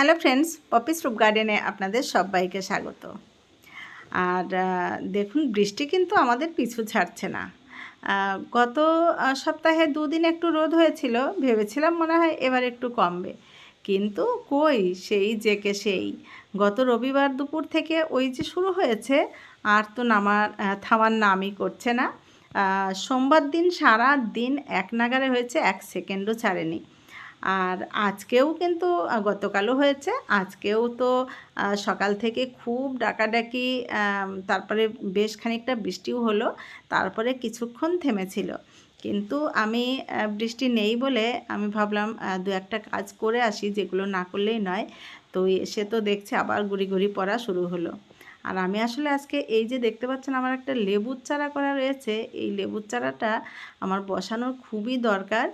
Hello friends Poppy's রুপ গার্ডেনে আপনাদের সবাইকে স্বাগত। আর দেখুন, বৃষ্টি কিন্তু আমাদের পিছু ছাড়ছে না। গত সপ্তাহে দুদিন একটু রোদ হয়েছিল, ভেবেছিলাম মনে হয় এবার একটু কমবে। কিন্তু কই, সেই জেকে সেই। গত রবিবার দুপুর থেকে ওই যে শুরু হয়েছে, আর তো নামার থামার নামই করছে না। সোমবার দিন সারা দিন এক নাগারে হয়েছে, এক সেকেন্ডও ছাড়েনি। আর আজকেও কিন্তু গতকালও হয়েছে। আজকেও তো সকাল থেকে খুব ডাকাডাকি তারপরে বেশ খানিকটা বৃষ্টিও হলো, তারপরে কিছুক্ষণ থেমেছিল। কিন্তু আমি বৃষ্টি নেই বলে আমি ভাবলাম দু একটা কাজ করে আসি, যেগুলো না করলেই নয়। তো এসে তো দেখছে আবার গুড়ি গুড়ি পড়া শুরু হলো। আর আমি আসলে আজকে এই যে দেখতে পাচ্ছেন আমার একটা লেবুর চারা করা রয়েছে, এই লেবুর চারাটা আমার বসানোর খুবই দরকার।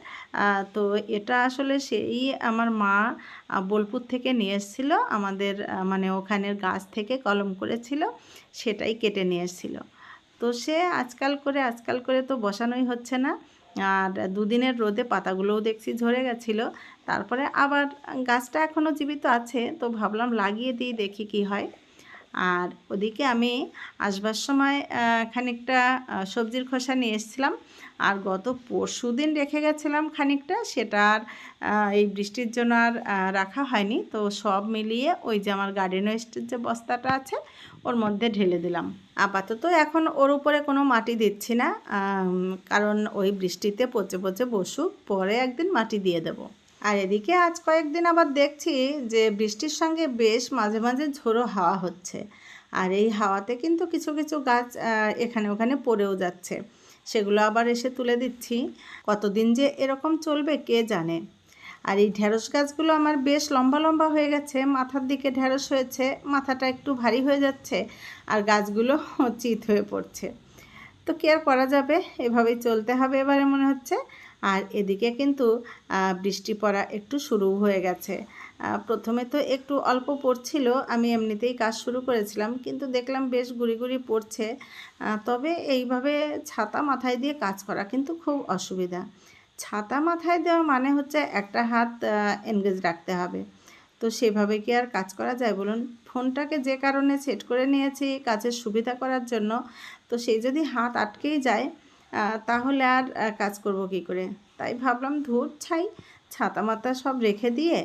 তো এটা আসলে সেই আমার মা বোলপুর থেকে নিয়ে এসেছিল, আমাদের মানে ওখানের গাছ থেকে কলম করেছিল, সেটাই কেটে নিয়ে এসেছিল। তো সে আজকাল করে আজকাল করে তো বসানোই হচ্ছে না। আর দুদিনের রোদে পাতাগুলোও দেখছি ঝরে গেছিল, তারপরে আবার গাছটা এখনও জীবিত আছে, তো ভাবলাম লাগিয়ে দিই, দেখি কি হয়। আর ওদিকে আমি আসবার সময় খানিকটা সবজির খোসা নিয়ে এসেছিলাম। আর গত পরশু দিন রেখে গেছিলাম খানিকটা, সেটা আর এই বৃষ্টির জন্য আর রাখা হয়নি। তো সব মিলিয়ে ওই যে আমার গার্ডেন ওয়েস্টের যে বস্তাটা আছে, ওর মধ্যে ঢেলে দিলাম। আপাতত এখন ওর উপরে কোনো মাটি দিচ্ছি না কারণ ওই বৃষ্টিতে পচে পচে বসুক, পরে একদিন মাটি দিয়ে দেবো। আর এদিকে আজ কয়েকদিন আবার দেখছি যে বৃষ্টির সঙ্গে বেশ মাঝে মাঝে ঝোড়ো হাওয়া হচ্ছে। আর এই হাওয়াতে কিন্তু কিছু কিছু গাছ এখানে ওখানে পড়েও যাচ্ছে। সেগুলো আবার এসে তুলে দিচ্ছি। কতদিন যে এরকম চলবে কে জানে? আর এই ঢেঁড়স গাছগুলো আমার বেশ লম্বা লম্বা হয়ে গেছে। মাথার দিকে ঢেঁড়স হয়েছে, মাথাটা একটু ভারী হয়ে যাচ্ছে আর গাছগুলো চিত হয়ে পড়ছে। তো কি আর করা যাবে? এভাবেই চলতে হবে এবারে মনে হচ্ছে। আর এদিকে কিন্তু বৃষ্টি পড়া একটু শুরু হয়ে গেছে। প্রথমে তো একটু অল্প পড়ছিল, আমি এমনিতেই কাজ শুরু করেছিলাম, কিন্তু দেখলাম বেশ গুড়ি গুড়ি পড়ছে। তবে এইভাবে ছাতা মাথায় দিয়ে কাজ করা কিন্তু খুব অসুবিধা। ছাতা মাথায় দেওয়া মানে হচ্ছে একটা হাত এনগেজ রাখতে হবে। তো সেভাবে কি আর কাজ করা যায় বলুন? ফোনটাকে যে কারণে সেট করে নিয়েছি কাজের সুবিধা করার জন্য। তো সেই যদি হাত আটকেই যায় তাহলে আর কাজ করব কি করে? তাই ভাবলাম ধূর ছাই, ছাতা মাতা সব রেখে দিয়ে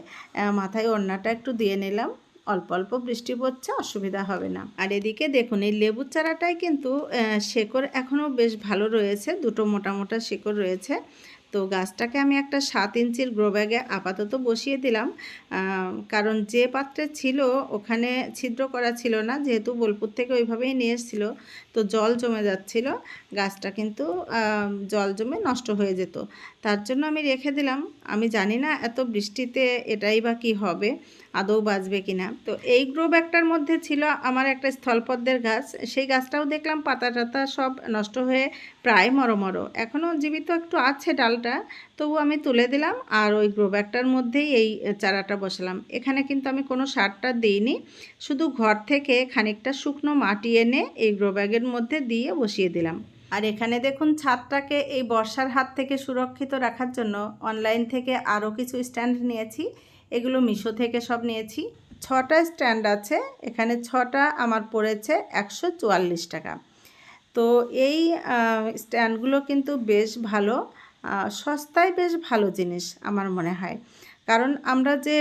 মাথায় ওড়নাটা একটু দিয়ে নিলাম। অল্প অল্প বৃষ্টি পড়ছে, অসুবিধা হবে না। আর এদিকে দেখুন, এই লেবু চারাটাই কিন্তু শেকড় এখনও বেশ ভালো রয়েছে, দুটো মোটা মোটা শেকড় রয়েছে। তো গাছটাকে আমি একটা সাত ইঞ্চির গ্রো ব্যাগে আপাতত বসিয়ে দিলাম। কারণ যে পাত্রে ছিল ওখানে ছিদ্র করা ছিল না, যেহেতু বোলপুর থেকে ওইভাবেই নিয়ে এসেছিল, তো জল জমে যাচ্ছিল, গাছটা কিন্তু জল জমে নষ্ট হয়ে যেত। তার জন্য আমি রেখে দিলাম। আমি জানি না এত বৃষ্টিতে এটাই বা কী হবে, আদৌ বাঁচবে কি না তো এই গ্রো ব্যাগটার মধ্যে ছিল আমার একটা স্থলপদ্মের গাছ। সেই গাছটাও দেখলাম পাতা টাতা সব নষ্ট হয়ে প্রায় মরমরো এখনও জীবিত একটু আছে ডালটা তবু আমি তুলে দিলাম আর ওই গ্রো ব্যাগটার মধ্যেই এই চারাটা বসালাম। এখানে কিন্তু আমি কোনো সারটা দিইনি, শুধু ঘর থেকে খানিকটা শুকনো মাটি এনে এই গ্রো ব্যাগের মধ্যে দিয়ে বসিয়ে দিলাম। আর এখানে দেখুন ছাদটাকে এই বর্ষার হাত থেকে সুরক্ষিত রাখার জন্য অনলাইন থেকে আরও কিছু স্ট্যান্ড নিয়েছি, এগুলো মিশো থেকে সব নিয়েছি। ছটা স্ট্যান্ড আছে, এখানে ছটা আমার পড়েছে একশো চুয়াল্লিশ টাকা। তো এই স্ট্যান্ডগুলো কিন্তু বেশ ভালো। সস্তায় বেশ ভালো জিনিস আমার মনে হয়। কারণ আমরা যে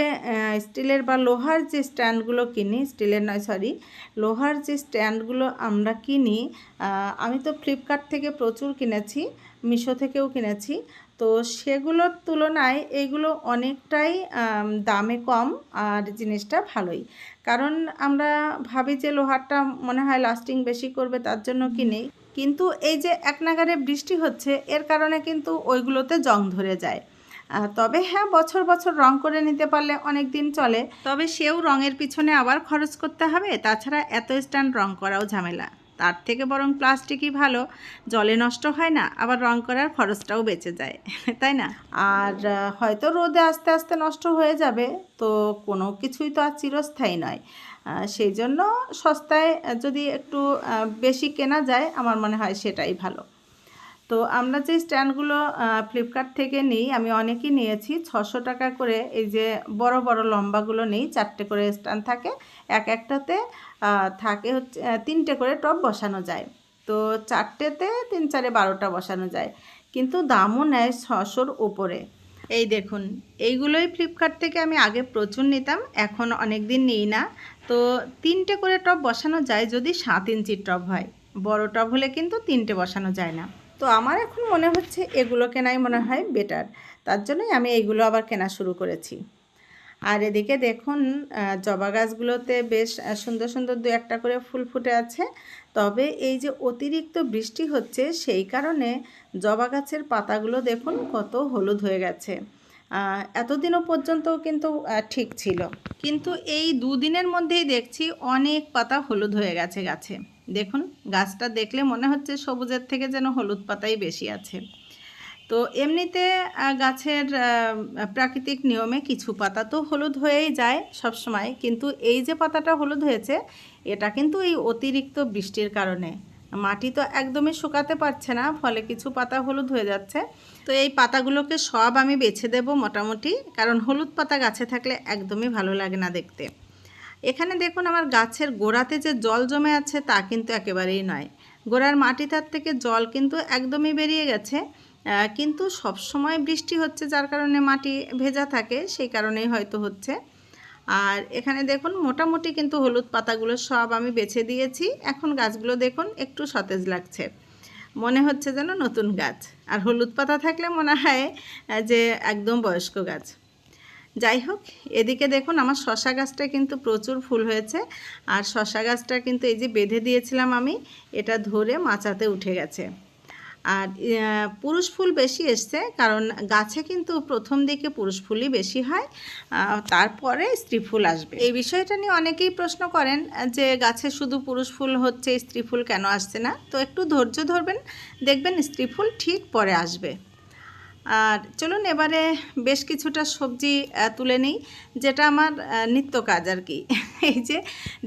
স্টিলের বা লোহার যে স্ট্যান্ডগুলো কিনি, স্টিলের নয় সরি লোহার যে স্ট্যান্ডগুলো আমরা কিনি আমি তো ফ্লিপকার্ট থেকে প্রচুর কিনেছি, মিশো থেকেও কিনেছি। তো সেগুলোর তুলনায় এইগুলো অনেকটাই দামে কম আর জিনিসটা ভালোই। কারণ আমরা ভাবি যে লোহারটা মনে হয় লাস্টিং বেশি করবে, তার জন্য কিনি। কিন্তু এই যে এক নাগারে বৃষ্টি হচ্ছে, এর কারণে কিন্তু ওইগুলোতে জং ধরে যায়। তবে হ্যাঁ বছর বছর রং করে নিতে পারলে অনেক দিন চলে। তবে সেও রঙের পিছনে আবার খরচ করতে হবে। তাছাড়া এত স্ট্যান্ড রং করাও ঝামেলা। তার থেকে বরং প্লাস্টিকই ভালো। জলে নষ্ট হয় না, আবার রং করার খরচটাও বেঁচে যায়। তাই না? আর হয়তো রোদে আস্তে আস্তে নষ্ট হয়ে যাবে, তো কোনো কিছুই তো আর চিরস্থায়ী নয়। সেই জন্য সস্তায় যদি একটু বেশি কেনা যায়, আমার মনে হয় সেটাই ভালো। তো আমরা যে স্ট্যান্ডগুলো ফ্লিপকার্ট থেকে নিই, আমি অনেকই নিয়েছি। ছশো টাকা করে এই যে বড় বড় লম্বাগুলো নেই, চারটে করে স্ট্যান্ড থাকে। এক একটাতে থাকে হচ্ছে তিনটে করে টপ বসানো যায়। তো চারটেতে তিন চারে বারোটা বসানো যায়। কিন্তু দামও নেয় ছশোর উপরে। এই দেখুন, এইগুলোই ফ্লিপকার্ট থেকে আমি আগে প্রচুর নিতাম, এখন অনেক দিন নিই না। তো তিনটে করে টপ বসানো যায় যদি সাত ইঞ্চির টপ হয়। বড় টপ হলে কিন্তু তিনটে বসানো যায় না। তো আমার এখন মনে হচ্ছে এগুলো কেনাই মনে হয় বেটার। তার জন্যই আমি এইগুলো আবার কেনা শুরু করেছি। আর এদিকে দেখুন জবা গাছগুলোতে বেশ সুন্দর সুন্দর দু একটা করে ফুল ফুটে আছে। তবে এই যে অতিরিক্ত বৃষ্টি হচ্ছে, সেই কারণে জবা গাছের পাতাগুলো দেখুন কত হলুদ হয়ে গেছে। এতদিনও পর্যন্ত কিন্তু ঠিক ছিল। কিন্তু এই দুদিনের মধ্যেই দেখছি অনেক পাতা হলুদ হয়ে গেছে গাছে। দেখুন, গাছটা দেখলে মনে হচ্ছে সবুজের থেকে যেন হলুদ পাতাই বেশি আছে। তো এমনিতে গাছের প্রাকৃতিক নিয়মে কিছু পাতা তো হলুদ হয়েই যায় সব সময় কিন্তু এই যে পাতাটা হলুদ হয়েছে, এটা কিন্তু এই অতিরিক্ত বৃষ্টির কারণে। মাটি তো একদমই শুকাতে পারছে না, ফলে কিছু পাতা হলুদ হয়ে যাচ্ছে। তো এই পাতাগুলোকে সব আমি বেছে দেব মোটামুটি, কারণ হলুদ পাতা গাছে থাকলে একদমই ভালো লাগে না দেখতে। এখানে দেখুন আমার গাছের গোড়াতে যে জল জমে আছে তা কিন্তু একেবারেই নয়। গোড়ার মাটি তার থেকে জল কিন্তু একদমই বেরিয়ে গেছে কিন্তু সব সময় বৃষ্টি হচ্ছে যার কারণে মাটি ভেজা থাকে, সেই কারণেই হয়তো হচ্ছে। আর এখানে দেখুন মোটামুটি কিন্তু হলুদ পাতাগুলো সব আমি বেছে দিয়েছি। এখন গাছগুলো দেখুন একটু সতেজ লাগছে। মনে হচ্ছে যেন নতুন গাছ। আর হলুদ পাতা থাকলে মনে হয় যে একদম বয়স্ক গাছ। যাই হোক, এদিকে দেখুন আমার শশা গাছটা কিন্তু প্রচুর ফুল হয়েছে। আর শশা গাছটা কিন্তু এই যে বেঁধে দিয়েছিলাম আমি, এটা ধরে মাচাতে উঠে গেছে। আর পুরুষ ফুল বেশি এসছে, কারণ গাছে কিন্তু প্রথম দিকে পুরুষ ফুলই বেশি হয় তারপরে স্ত্রী ফুল আসবে। এই বিষয়টা নিয়ে অনেকেই প্রশ্ন করেন যে গাছে শুধু পুরুষ ফুল হচ্ছে, স্ত্রী ফুল কেন আসছে না? তো একটু ধৈর্য ধরবেন, দেখবেন স্ত্রী ফুল ঠিক পরে আসবে। আর চলুন এবারে বেশ কিছুটা সবজি তুলে নিই, যেটা আমার নিত্য কাজ আর কি। এই যে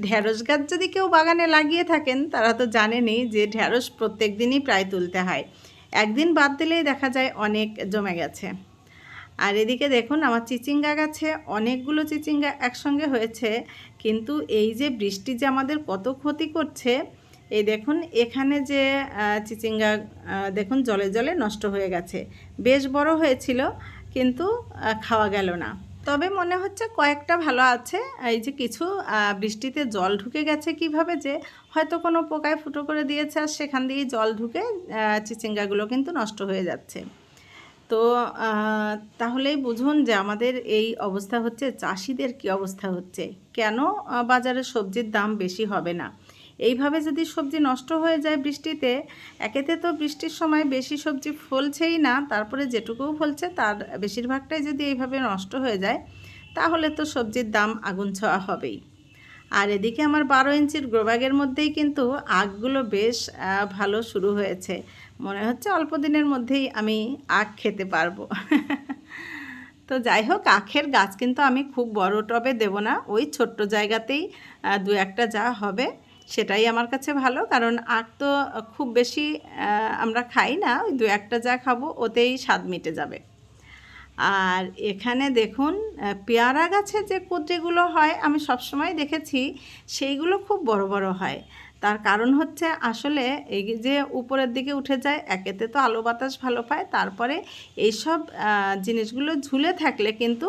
ঢ্যাঁড়স গাছ যদি কেউ বাগানে লাগিয়ে থাকেন, তারা তো জানেনই যে ঢ্যাঁড়স প্রত্যেক দিনই প্রায় তুলতে হয়। একদিন বাদ দিলেই দেখা যায় অনেক জমে গেছে। আর এদিকে দেখুন, আমার চিচিঙ্গা গাছে অনেকগুলো চিচিঙ্গা একসঙ্গে হয়েছে, কিন্তু এই যে বৃষ্টি যে আমাদের কত ক্ষতি করছে এই দেখুন, এখানে যে চিচিঙ্গা দেখুন, জলে জলে নষ্ট হয়ে গেছে। বেশ বড় হয়েছিল, কিন্তু খাওয়া গেল না। তবে মনে হচ্ছে কয়েকটা ভালো আছে। এই যে কিছু বৃষ্টিতে জল ঢুকে গেছে কীভাবে যে, হয়তো কোনো পোকায় ফুটো করে দিয়েছে আর সেখান দিয়েই জল ঢুকে চিচিঙ্গাগুলো কিন্তু নষ্ট হয়ে যাচ্ছে। তো তাহলেই বুঝুন যে আমাদের এই অবস্থা হচ্ছে, চাষিদের কি অবস্থা হচ্ছে? কেন বাজারে সবজির দাম বেশি হবে না? এইভাবে যদি সবজি নষ্ট হয়ে যায় বৃষ্টিতে, একেতে তো বৃষ্টির সময় বেশি সবজি ফলছেই না, তারপরে যেটুকুও ফলছে তার বেশিরভাগটাই যদি এইভাবে নষ্ট হয়ে যায়, তাহলে তো সবজির দাম আগুন ছোঁয়া হবেই। আর এদিকে আমার বারো ইঞ্চির গ্রোব্যাগের মধ্যেই কিন্তু আগগুলো বেশ ভালো শুরু হয়েছে। মনে হচ্ছে অল্প দিনের মধ্যেই আমি আখ খেতে পারব। তো যাই হোক, আখের গাছ কিন্তু আমি খুব বড় টবে দেব না, ওই ছোট্ট জায়গাতেই দু একটা যা হবে। সেটাই আমার কাছে ভালো। কারণ আখ তো খুব বেশি আমরা খাই না, ওই দু একটা যা খাব ওতেই স্বাদ মিটে যাবে। আর এখানে দেখুন পেয়ারা গাছে যে কুদ্রিগুলো হয়, আমি সবসময় দেখেছি, সেইগুলো খুব বড় বড় হয়। তার কারণ হচ্ছে আসলে এই যে উপরের দিকে উঠে যায়, একেতে তো আলো বাতাস ভালো পায়, তারপরে এইসব জিনিসগুলো ঝুলে থাকলে কিন্তু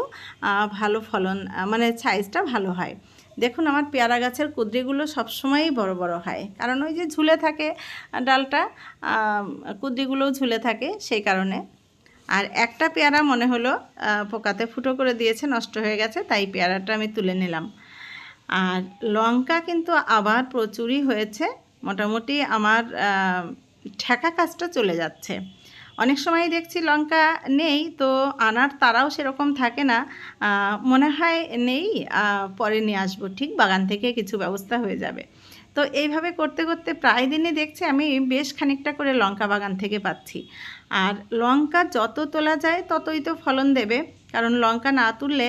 ভালো ফলন মানে সাইজটা ভালো হয়। দেখুন, আমার পেয়ারা গাছের কুদ্রিগুলো সবসময়ই বড় বড় হয়। কারণ ওই যে ঝুলে থাকে ডালটা কুদ্রিগুলোও ঝুলে থাকে সেই কারণে। আর একটা পেয়ারা মনে হলো পোকাতে ফুটো করে দিয়েছে, নষ্ট হয়ে গেছে, তাই পেয়ারাটা আমি তুলে নিলাম। আর লঙ্কা কিন্তু আবার প্রচুরই হয়েছে। মোটামুটি আমার ঠেকা কাজটা চলে যাচ্ছে। অনেক সময় দেখছি লঙ্কা নেই, তো আনার তারাও সেরকম থাকে না। মনে হয় নেই পরে নিয়ে আসব। ঠিক বাগান থেকে কিছু ব্যবস্থা হয়ে যাবে। তো এইভাবে করতে করতে প্রায় দিনই দেখছি আমি বেশ খানিকটা করে লঙ্কা বাগান থেকে পাচ্ছি। আর লঙ্কা যত তোলা যায় ততই তো ফলন দেবে। কারণ লঙ্কা না তুললে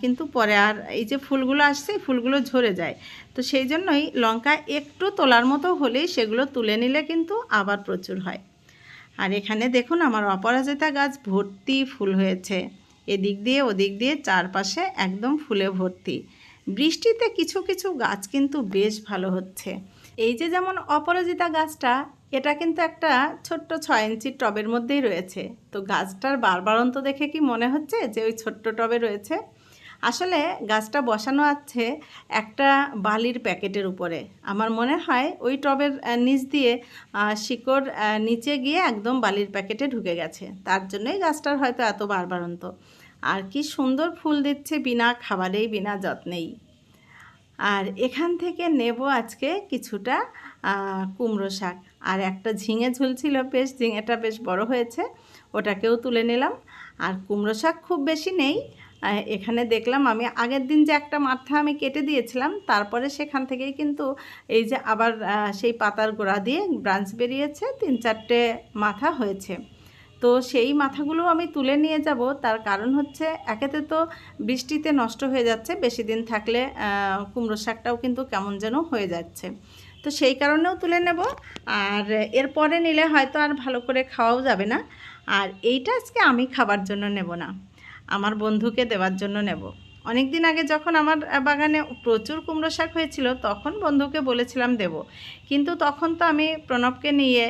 কিন্তু পরে আর এই যে ফুলগুলো আসছে, ফুলগুলো ঝরে যায়। তো সেই জন্যই লঙ্কা একটু তোলার মতো হলেই সেগুলো তুলে নিলে কিন্তু আবার প্রচুর হয়। আর এখানে দেখুন আমার অপরাজিতা গাছ ভর্তি ফুল হয়েছে। এদিক দিয়ে ওদিক দিয়ে চারপাশে একদম ফুলে ভর্তি। বৃষ্টিতে কিছু কিছু গাছ কিন্তু বেশ ভালো হচ্ছে। এই যে যেমন অপরাজিতা গাছটা, এটা কিন্তু একটা ছোট্ট ছয় ইঞ্চির টবের মধ্যেই রয়েছে। তো গাছটার বারবারন্ত দেখে কি মনে হচ্ছে যে ওই ছোট্ট টবে রয়েছে? আসলে গাছটা বসানো আছে একটা বালির প্যাকেটের উপরে। আমার মনে হয় ওই টবের নিচ দিয়ে শিকড় নিচে গিয়ে একদম বালির প্যাকেটে ঢুকে গেছে। তার জন্যই গাছটার হয়তো এত বারবারন্ত। আর কি সুন্দর ফুল দিচ্ছে বিনা খাবারেই, বিনা যত্নেই। আর এখান থেকে নেব আজকে কিছুটা কুমড়ো শাক। আর একটা ঝিঙে ঝুলছিল, বেশ ঝিঙেটা বেশ বড় হয়েছে, ওটাকেও তুলে নিলাম। আর কুমড়ো শাক খুব বেশি নেই এখানে দেখলাম আমি আগের দিন যে একটা মাথা আমি কেটে দিয়েছিলাম, তারপরে সেখান থেকেই কিন্তু এই যে আবার সেই পাতার গোড়া দিয়ে ব্রাঞ্চ বেরিয়েছে, তিন চারটে মাথা হয়েছে। তো সেই মাথাগুলো আমি তুলে নিয়ে যাব, তার কারণ হচ্ছে একেতে তো বৃষ্টিতে নষ্ট হয়ে যাচ্ছে, বেশি দিন থাকলে কুমড়ো শাকটাও কিন্তু কেমন যেন হয়ে যাচ্ছে। তো সেই কারণেও তুলে নেব, আর এরপরে নিলে হয়তো আর ভালো করে খাওয়াও যাবে না, আর এইটা আজকে আমি খাবার জন্য নেব না। আমার বন্ধুকে দেওয়ার জন্য নেব। অনেক দিন আগে যখন আমার বাগানে প্রচুর কুমড়ো শাক হয়েছিল, তখন বন্ধুকে বলেছিলাম দেব। কিন্তু তখন তো আমি প্রণবকে নিয়ে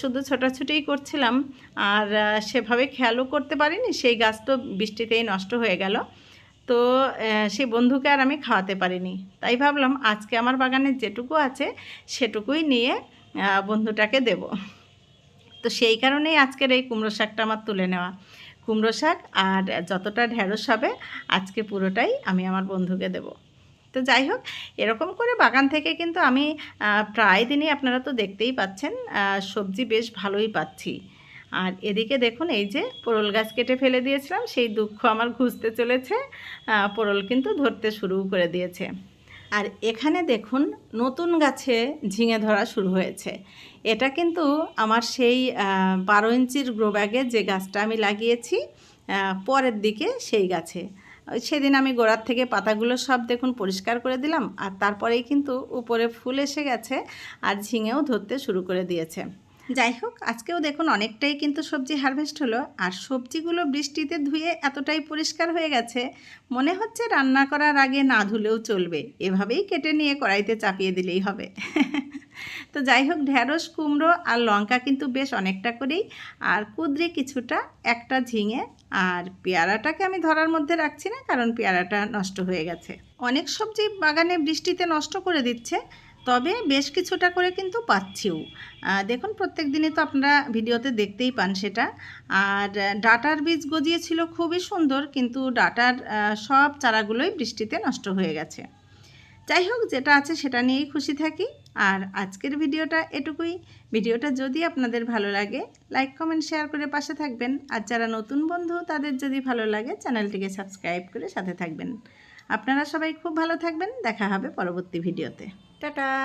শুধু ছোটাছুটিই করছিলাম, আর সেভাবে খেয়ালও করতে পারিনি। সেই গাছ তো বৃষ্টিতেই নষ্ট হয়ে গেল। তো সেই বন্ধুকে আর আমি খাওয়াতে পারিনি। তাই ভাবলাম, আজকে আমার বাগানে যেটুকু আছে, সেটুকুই নিয়ে বন্ধুটাকে দেব। তো সেই কারণেই আজকের এই কুমড়ো শাকটা আমার তুলে নেওয়া। কুমড়ো শাক আর যতটা ঢেঁড়স হবে, আজকে পুরোটাই আমি আমার বন্ধুকে দেব। তো যাই হোক, এরকম করে বাগান থেকে কিন্তু আমি প্রায় দিনই আপনারা তো দেখতেই পাচ্ছেন সবজি বেশ ভালোই পাচ্ছি। আর এদিকে দেখুন, এই যে পোড়ল গাছ কেটে ফেলে দিয়েছিলাম, সেই দুঃখ আমার ঘুষতে চলেছে পোড়ল কিন্তু ধরতে শুরু করে দিয়েছে। আর এখানে দেখুন নতুন গাছে ঝিঙে ধরা শুরু হয়েছে। এটা কিন্তু আমার সেই বারো ইঞ্চির গ্রো ব্যাগে যে গাছটা আমি লাগিয়েছি পরের দিকে সেই গাছে। সেদিন আমি গোড়ার থেকে পাতাগুলো সব দেখুন পরিষ্কার করে দিলাম, আর তারপরেই কিন্তু উপরে ফুল এসে গেছে আর ঝিঙেও ধরতে শুরু করে দিয়েছে। যাই হোক, আজকেও দেখুন অনেকটাই কিন্তু সবজি হারভেস্ট হলো। আর সবজিগুলো বৃষ্টিতে ধুয়ে এতটাই পরিষ্কার হয়ে গেছে, মনে হচ্ছে রান্না করার আগে না ধুলেও চলবে। এভাবেই কেটে নিয়ে কড়াইতে চাপিয়ে দিলেই হবে। তো যাই হোক ঢ্যাঁড়স কুমড়ো আর লঙ্কা কিন্তু বেশ অনেকটা করেই। আর কুদরি কিছুটা, একটা ঝিঙে আর পেয়ারাটাকে আমি ধরার মধ্যে রাখছি না, কারণ পেয়ারাটা নষ্ট হয়ে গেছে। অনেক সবজি বাগানে বৃষ্টিতে নষ্ট করে দিচ্ছে। তবে বেশ কিছুটা করে কিন্তু পাচ্ছিও। দেখুন, প্রত্যেক দিনই তো আপনারা ভিডিওতে দেখতেই পান সেটা। আর ডাটার বীজ গজিয়েছিল খুবই সুন্দর, কিন্তু ডাটার সব চারাগুলোই বৃষ্টিতে নষ্ট হয়ে গেছে। যাই হোক, যেটা আছে সেটা নিয়েই খুশি থাকি। আর আজকের ভিডিওটা এটুকুই। ভিডিওটা যদি আপনাদের ভালো লাগে, লাইক, কমেন্ট, শেয়ার করে পাশে থাকবেন। আর যারা নতুন বন্ধু, তাদের যদি ভালো লাগে, চ্যানেলটিকে সাবস্ক্রাইব করে সাথে থাকবেন। আপনারা সবাই খুব ভালো থাকবেন। দেখা হবে পরবর্তী ভিডিওতে। টাটা।